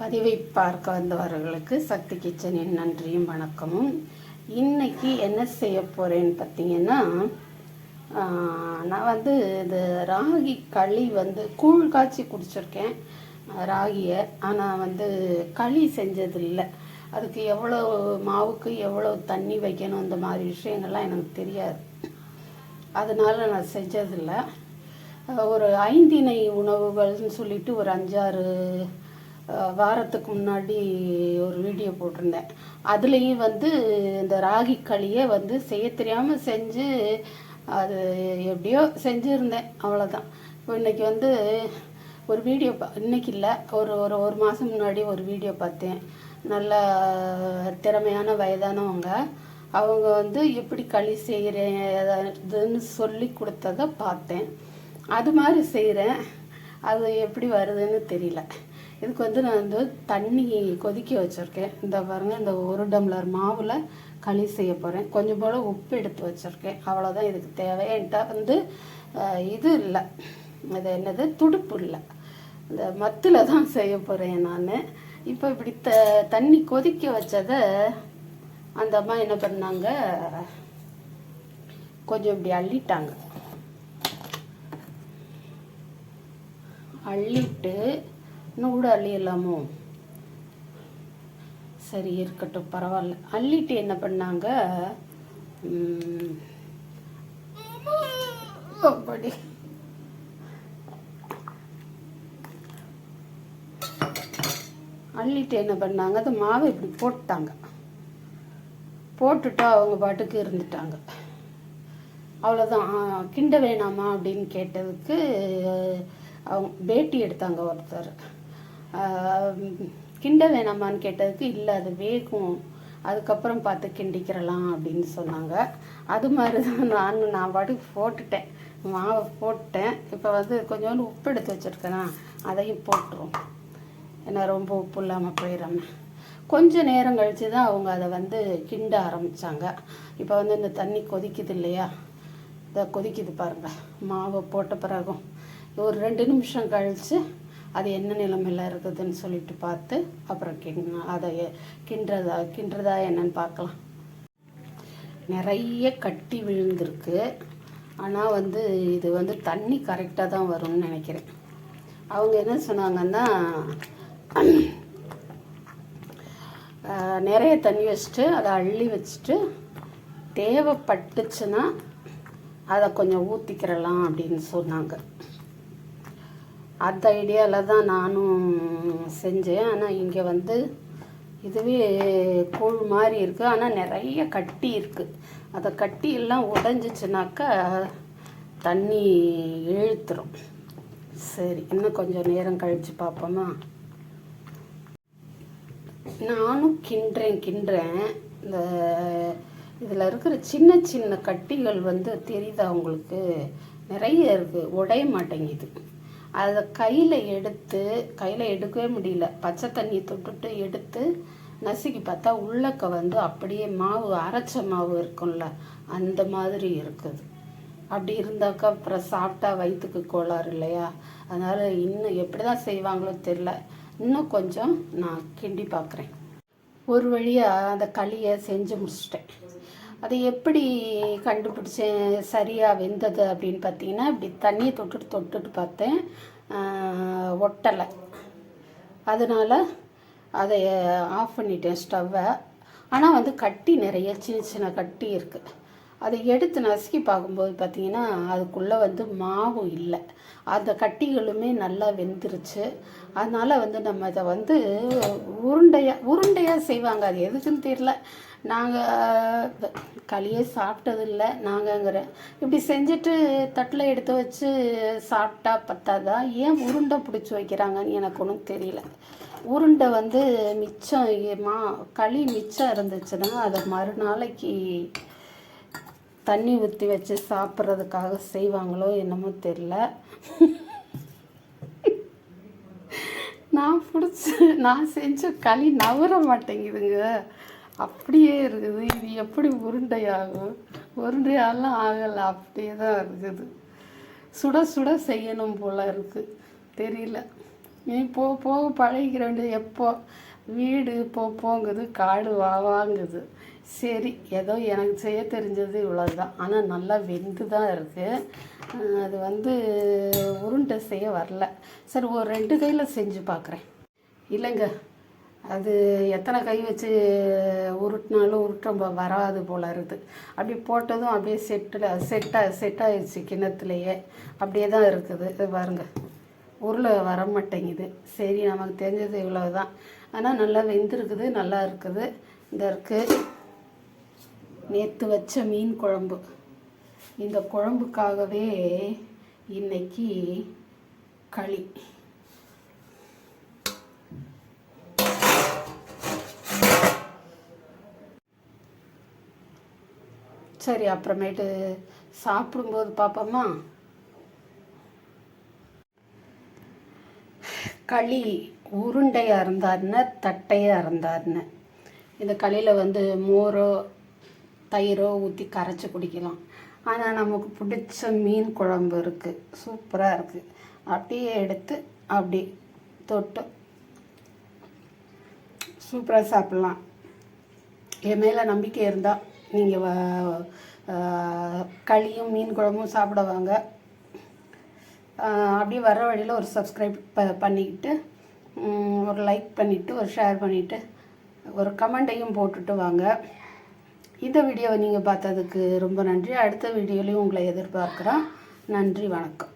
பதிவை பார்க்க வந்தவர்களுக்கு சக்தி கிச்சனின் நன்றியும் வணக்கமும். இன்னைக்கு என்ன செய்ய போகிறேன்னு பார்த்தீங்கன்னா நான் வந்து இந்த ராகி களி வந்து கூழ் காய்ச்சி குடிச்சிருக்கேன் ராகியை. ஆனால் வந்து களி செஞ்சதில்லை. அதுக்கு எவ்வளோ மாவுக்கு எவ்வளோ தண்ணி வைக்கணும் இந்த மாதிரி விஷயங்கள்லாம் எனக்கு தெரியாது. அதனால் நான் செஞ்சதில்லை. ஒரு ஐந்திணை உணவுகள்னு சொல்லிட்டு ஒரு அஞ்சாறு வாரத்துக்கு முன்னாடி ஒரு வீடியோ போட்டிருந்தேன். அதுலேயும் வந்து இந்த ராகி களியை வந்து செய்ய தெரியாமல் செஞ்சு அது எப்படியோ செஞ்சுருந்தேன் அவ்வளோதான் இப்போ இன்னைக்கு வந்து ஒரு வீடியோ பா இன்றைக்கி இல்லை ஒரு ஒரு ஒரு மாதம் முன்னாடி ஒரு வீடியோ பார்த்தேன். நல்ல திறமையான வயதானவங்க அவங்க வந்து எப்படி களி செய்கிறேன் இதுன்னு சொல்லி கொடுத்ததை பார்த்தேன். அது மாதிரி செய்கிறேன் அது எப்படி வருதுன்னு தெரியல. இதுக்கு வந்து நான் வந்து தண்ணி கொதிக்க வச்சுருக்கேன். இந்த பாருங்க இந்த ஒரு டம்ளர் மாவில் களி செய்ய போகிறேன் கொஞ்சம் போல் உப்பு எடுத்து வச்சுருக்கேன். அவ்வளோதான் இதுக்கு தேவை. என்கிட்ட வந்து இது இல்லை. அது என்னது? துடுப்பு இல்லை. இந்த மத்தில் தான் செய்ய போகிறேன் நான். இப்போ இப்படி த தண்ணி கொதிக்க வச்சதை அந்த அம்மா என்ன பண்ணாங்க? கொஞ்சம் இப்படி அள்ளிட்டாங்க. அள்ளிட்டு இன்னும் கூட அள்ளிடலாமோ? சரி இருக்கட்டும் பரவாயில்ல. அள்ளிட்டு என்ன பண்ணாங்க? அப்படி. அள்ளிட்டு என்ன பண்ணாங்க? அது மாவை இப்படி போட்டாங்க. போட்டுட்டு அவங்க பாட்டுக்கு இருந்துட்டாங்க. அவ்வளோதான் கிண்ட வேணாமா அப்படின்னு கேட்டதுக்கு அவங்க பேட்டி எடுத்தாங்க ஒருத்தர். கிண்ட வேணாமான்னு கேட்டதுக்கு இல்லை அது வேகும். அதுக்கப்புறம் பார்த்து கிண்டிக்கிறலாம் அப்படின்னு சொன்னாங்க. அது மாதிரி தான் நான் நான் பாட்டுக்கு போட்டுட்டேன். மாவை போட்டேன் இப்போ வந்து கொஞ்சோண்டு உப்பு எடுத்து வச்சுருக்கேனா அதையும் போட்டுரும் ஏன்னா ரொம்ப உப்பு இல்லாமல் போயிடாம. கொஞ்சம் நேரம் கழித்து தான் அவங்க அதை வந்து கிண்ட ஆரம்பித்தாங்க இப்போ வந்து இந்த தண்ணி கொதிக்குது இல்லையா? இதை கொதிக்குது பாருங்கள் மாவை போட்ட பிறகும். ஒரு ரெண்டு நிமிஷம் கழித்து அது என்ன நிலைமையில் இருக்குதுன்னு சொல்லிட்டு பார்த்து அப்புறம் கிண் அதை கிண்டுறதா கிண்டுறதா என்னன்னு பார்க்கலாம். நிறைய கட்டி விழுந்திருக்கு. ஆனால் வந்து இது வந்து தண்ணி கரெக்டாக தான் வரும்னு நினைக்கிறேன். அவங்க என்ன சொன்னாங்கன்னா நிறைய தண்ணி வச்சுட்டு அதை அள்ளி வச்சுட்டு தேவைப்பட்டுச்சுன்னா அதை கொஞ்சம் ஊற்றிக்கிறலாம் அப்படின்னு சொன்னாங்க. அந்த ஐடியாவில் தான் நானும் செஞ்சேன். ஆனால் இங்கே வந்து இதுவே கூழ் மாதிரி இருக்குது ஆனால் நிறைய கட்டி இருக்குது அந்த கட்டி எல்லாம் உடஞ்சிச்சுனாக்கா தண்ணி இழுத்துரும். சரி இன்னும் கொஞ்சம் நேரம் கழித்து பார்ப்போமா நானும் கிண்டுறேன் கிண்டுறேன். இந்த இதில் இருக்கிற சின்ன சின்ன கட்டிகள் வந்து தெரியுதா உங்களுக்கு? நிறைய இருக்குது உடைய மாட்டேங்குது. அதை கையில் எடுத்து கையில் எடுக்கவே முடியல. பச்சை தண்ணியை தொட்டுட்டு எடுத்து நசுக்கி பார்த்தா உள்ளக்க வந்து அப்படியே மாவு அரைச்ச மாவு இருக்கும்ல அந்த மாதிரி இருக்குது. அப்படி இருந்தாக்கா அப்புறம் சாப்பிட்டா வயிற்றுக்கு கோளாறு இல்லையா? அதனால் இன்னும் எப்படி தான் செய்வாங்களோ தெரில இன்னும் கொஞ்சம் நான் கிண்டி பார்க்குறேன். ஒரு வழியாக அந்த களியை செஞ்சு முடிச்சிட்டேன். அதை எப்படி கண்டுபிடிச்சேன் சரியாக வெந்தது அப்படின்னு பார்த்தீங்கன்னா இப்படி தண்ணியை தொட்டுட்டு தொட்டுட்டு பார்த்தேன். ஒட்டலை. அதனால் அதை ஆஃப் பண்ணிட்டேன் ஸ்டவ்வை. ஆனால் வந்து கட்டி நிறைய சின்ன சின்ன கட்டி இருக்குது அதை எடுத்து நசுக்கி பார்க்கும்போது பார்த்தீங்கன்னா அதுக்குள்ளே வந்து மாவு இல்லை. அந்த கட்டிகளுமே நல்லா வெந்துருச்சு. அதனால் வந்து நம்ம அதை வந்து உருண்டையாக உருண்டையாக செய்வாங்க. அது எதுக்குன்னு தெரியல. நாங்கள் களியே சாப்பிட்டதில்ல நாங்கங்கிறேன் இப்படி செஞ்சுட்டு தட்டில் எடுத்து வச்சு சாப்பிட்டா பத்தாதா? ஏன் உருண்டை பிடிச்சி வைக்கிறாங்கன்னு எனக்கு ஒன்றும் தெரியல. உருண்டை வந்து மிச்சம் மா களி மிச்சம் இருந்துச்சுன்னா அதை மறுநாளைக்கு தண்ணி ஊற்றி வச்சு சாப்பிட்றதுக்காக செய்வாங்களோ என்னமோ தெரியல. நான் பிடிச்ச நான் செஞ்ச களி நவர மாட்டேங்குதுங்க. அப்படியே இருக்குது. இது எப்படி உருண்டையாகும்? உருண்டையாலாம் ஆகலை. அப்படியே தான் இருக்குது. சுட சுட செய்யணும் போல இருக்குது தெரியல. நீ போக போக பழகிக்கிற வேண்டியது எப்போ? வீடு போ போங்குது. காடு வா வாங்குது சரி ஏதோ எனக்கு செய்ய தெரிஞ்சது இவ்வளோதான் ஆனால் நல்லா வெந்து தான் இருக்குது அது வந்து உருண்டை செய்ய வரல. சரி ஒரு ரெண்டு கையில் செஞ்சு பார்க்குறேன் இல்லைங்க. அது எத்தனை கை வச்சு உருட்டினாலும் உருட்ட வராது போல இருக்குது. அப்படி போட்டதும் அப்படியே செட்டில் செட்டாக செட் ஆயிடுச்சு கிணத்துலையே அப்படியே தான் இருக்குது. பாருங்க. உருளை வர மாட்டேங்குது. சரி நமக்கு தெரிஞ்சது இவ்வளோ தான் ஆனால் நல்லா வெந்திருக்குது நல்லா இருக்குது. இந்த இருக்குது நேற்று வச்ச மீன் குழம்பு. இந்த குழம்புக்காகவே இன்னைக்கு களி. சரி அப்புறமேட்டு சாப்பிடும்போது பார்ப்போமா களி உருண்டையாக இருந்தாருன்னு தட்டையாக இருந்தாருன்னு. இந்த களியில் வந்து மோரோ தயிரோ ஊற்றி கரைச்சி குடிக்கலாம். ஆனால் நமக்கு பிடிச்ச மீன் குழம்பு இருக்குது சூப்பராக இருக்குது அப்படியே எடுத்து அப்படி தொட்டு சூப்பராக சாப்பிட்லாம். என் மேலே நம்பிக்கை இருந்தால் நீங்கள் களியும் மீன் குழம்பும் சாப்பிட வாங்க. அப்படியே வர வழியில் ஒரு சப்ஸ்கிரைப் ப பண்ணிக்கிட்டு ஒரு லைக் பண்ணிவிட்டு ஒரு ஷேர் பண்ணிவிட்டு ஒரு கமெண்ட்டையும் போட்டுட்டு வாங்க. இந்த வீடியோவை நீங்கள் பார்த்ததுக்கு ரொம்ப நன்றி. அடுத்த வீடியோலையும் உங்களை எதிர்பார்க்குறோம். நன்றி வணக்கம்.